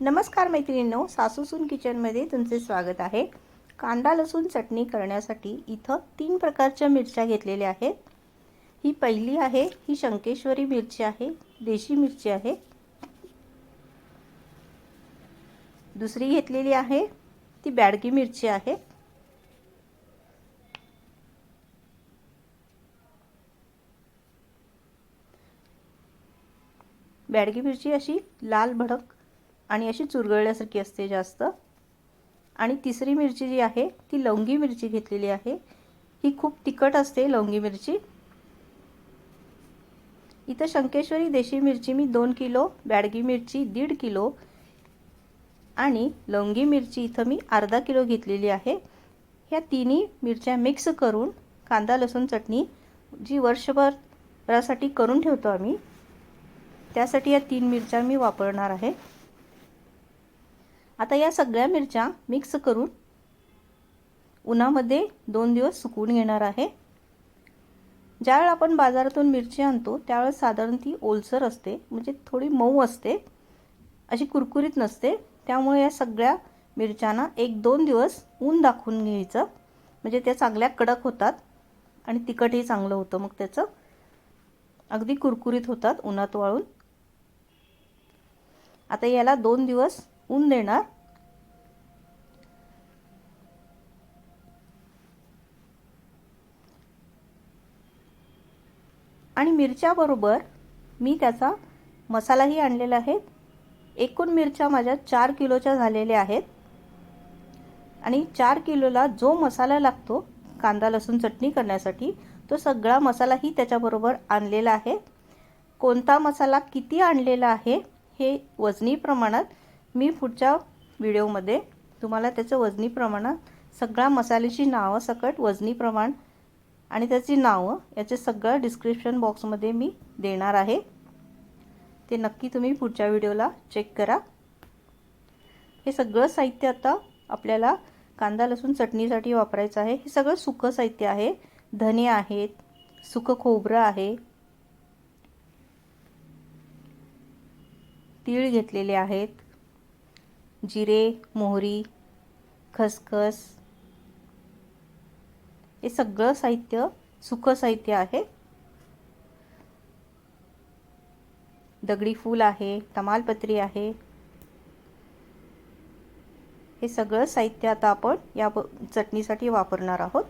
नमस्कार मैत्रिणींनो सासूसून किचनमध्ये तुमचे स्वागत आहे. कांदा लसूण चटणी करण्यासाठी इथं तीन प्रकारच्या मिरच्या घेतलेल्या आहेत. ही पहिली आहे ही शंकेश्वरी मिरची आहे देशी मिरची आहे. दुसरी घेतलेली आहे ती बॅडगी मिरची आहे. बॅडगी मिरची अशी लाल भडक आणि अशी चुरगळल्यासारखी असते जास्त. आणि तिसरी मिरची जी आहे ती लवंगी मिरची घेतलेली आहे. ही खूप तिखट असते लवंगी मिरची. इथं शंकेश्वरी देशी मिरची मी दोन किलो बॅडगी मिरची दीड किलो आणि लवंगी मिरची इथं मी अर्धा किलो घेतलेली आहे. ह्या तिन्ही मिरच्या मिक्स करून कांदा लसूण चटणी जी वर्षभरासाठी करून ठेवतो आम्ही त्यासाठी या तीन मिरच्या मी वापरणार आहे. आता या सगळ्या मिरच्या मिक्स करून उन्हामध्ये दोन दिवस सुकून घेणार आहे. ज्यावेळेला आपण बाजारातून मिरची आणतो त्यावेळेस साधारण ती ओलसर असते म्हणजे थोडी मऊ असते अशी कुरकुरीत नसते. त्यामुळे या सगळ्या मिरच्यांना एक दोन दिवस ऊन दाखवून घ्यायचं. म्हणजे त्या चांगल्या कडक होतात आणि तिखटही चांगलं होतं मग त्याचं. अगदी कुरकुरीत होतात उन्हात वाळून. आता याला दोन दिवस ऊन देणार? आणि मिरच्याबरोबर मी त्याचा मसालाही आणलेला आहे. एकूण मिरच्या माझ्या चार किलोच्या झालेल्या आहेत. आणि चार किलोला जो मसाला लागतो कांदा लसूण चटणी करण्यासाठी तो सगळा मसालाही त्याच्याबरोबर आणलेला आहे. कोणता मसाला किती आणलेला आहे हे वजनी प्रमाणात मी पुढच्या व्हिडिओमध्ये तुम्हाला त्याचं वजनी प्रमाणात सगळ्या मसाल्याची नावं सकट वजनी प्रमाण आणि त्याची नावं याचे सगळं डिस्क्रिप्शन बॉक्समध्ये मी देणार आहे. ते नक्की तुम्ही पुढच्या व्हिडिओला चेक करा. हे सगळं साहित्य आता आपल्याला कांदा लसूण चटणीसाठी वापरायचं आहे. हे सगळं सुकं साहित्य आहे. धने आहेत सुकं खोबरं आहे. तीळ घेतलेले आहेत. जिरे मोहरी खसखस हे सगळं साहित्य सुकं साहित्य आहे. दगडी फूल आहे तमालपत्री आहे. हे सगळं साहित्य आता आपण या चटणीसाठी वापरणार आहोत.